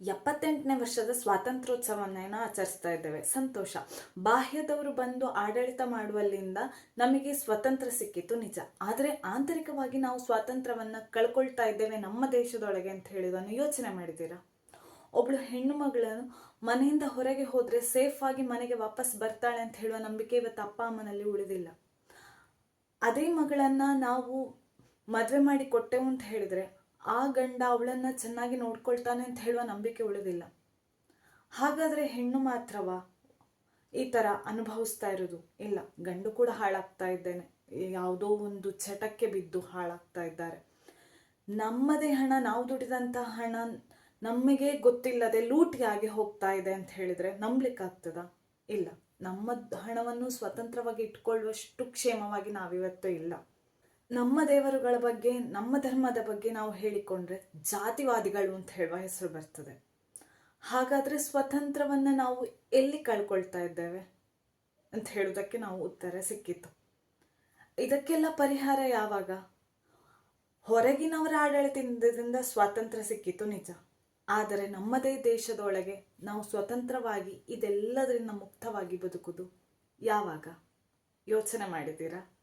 ಎಪ್ಪತ್ತೆಂಟನೇ ವರ್ಷದ ಸ್ವಾತಂತ್ರ್ಯೋತ್ಸವನ ಆಚರಿಸ್ತಾ ಇದ್ದೇವೆ. ಸಂತೋಷ. ಬಾಹ್ಯದವರು ಬಂದು ಆಡಳಿತ ಮಾಡುವಲ್ಲಿಂದ ನಮಗೆ ಸ್ವತಂತ್ರ ಸಿಕ್ಕಿತು ನಿಜ. ಆದರೆ ಆಂತರಿಕವಾಗಿ ನಾವು ಸ್ವಾತಂತ್ರ್ಯವನ್ನು ಕಳ್ಕೊಳ್ತಾ ಇದ್ದೇವೆ ನಮ್ಮ ದೇಶದೊಳಗೆ ಅಂತ ಹೇಳಿದನ್ನು ಯೋಚನೆ ಮಾಡಿದ್ದೀರಾ? ಒಬ್ಳು ಹೆಣ್ಣು ಮಗಳನ್ನು ಮನೆಯಿಂದ ಹೊರಗೆ ಹೋದರೆ ಸೇಫ್ ಆಗಿ ಮನೆಗೆ ವಾಪಸ್ ಬರ್ತಾಳೆ ಅಂತ ಹೇಳುವ ನಂಬಿಕೆ ಇವತ್ತು ಅಪ್ಪ ಅಮ್ಮನಲ್ಲಿ ಉಳಿದಿಲ್ಲ. ಅದೇ ಮಗಳನ್ನು ನಾವು ಮದುವೆ ಮಾಡಿ ಕೊಟ್ಟೆವು ಅಂತ ಹೇಳಿದ್ರೆ ಆ ಗಂಡ ಅವಳನ್ನ ಚೆನ್ನಾಗಿ ನೋಡ್ಕೊಳ್ತಾನೆ ಅಂತ ಹೇಳುವ ನಂಬಿಕೆ ಉಳಿದಿಲ್ಲ. ಹಾಗಾದ್ರೆ ಹೆಣ್ಣು ಮಾತ್ರವಾ? ಈ ಥರ ಅನುಭವಿಸ್ತಾ ಇರೋದು. ಇಲ್ಲ, ಗಂಡು ಕೂಡ ಹಾಳಾಗ್ತಾ ಇದ್ದೇನೆ. ಯಾವುದೋ ಒಂದು ಚಟಕ್ಕೆ ಬಿದ್ದು ಹಾಳಾಗ್ತಾ ಇದ್ದಾರೆ. ನಮ್ಮದೇ ಹಣ, ನಾವು ದುಡಿದಂತಹ ಹಣ ನಮಗೆ ಗೊತ್ತಿಲ್ಲದೆ ಲೂಟಿಯಾಗಿ ಹೋಗ್ತಾ ಇದೆ ಅಂತ ಹೇಳಿದ್ರೆ ನಂಬ್ಲಿಕ್ಕಾಗ್ತದ? ಇಲ್ಲ, ನಮ್ಮ ಹಣವನ್ನು ಸ್ವತಂತ್ರವಾಗಿ ಇಟ್ಕೊಳ್ಳುವಷ್ಟು ಕ್ಷೇಮವಾಗಿ ನಾವಿವತ್ತು ಇಲ್ಲ. ನಮ್ಮ ದೇವರುಗಳ ಬಗ್ಗೆ, ನಮ್ಮ ಧರ್ಮದ ಬಗ್ಗೆ ನಾವು ಹೇಳಿಕೊಂಡ್ರೆ ಜಾತಿವಾದಿಗಳು ಅಂತ ಹೇಳುವ ಹೆಸರು ಬರ್ತದೆ. ಹಾಗಾದ್ರೆ ಸ್ವತಂತ್ರವನ್ನು ನಾವು ಎಲ್ಲಿ ಕಳ್ಕೊಳ್ತಾ ಇದ್ದೇವೆ ಅಂತ ಹೇಳುವುದಕ್ಕೆ ನಾವು ಉತ್ತರ ಸಿಕ್ಕಿತ್ತು ಇದಕ್ಕೆಲ್ಲ ಪರಿಹಾರ ಯಾವಾಗ? ಹೊರಗಿನವರ ಆಡಳಿತದಿಂದ ಸ್ವಾತಂತ್ರ್ಯ ಸಿಕ್ಕಿತು ನಿಜ. ಆದರೆ ನಮ್ಮದೇ ದೇಶದೊಳಗೆ ನಾವು ಸ್ವತಂತ್ರವಾಗಿ ಇದೆಲ್ಲದರಿಂದ ಮುಕ್ತವಾಗಿ ಬದುಕುದು ಯಾವಾಗ? ಯೋಚನೆ ಮಾಡಿದ್ದೀರಾ?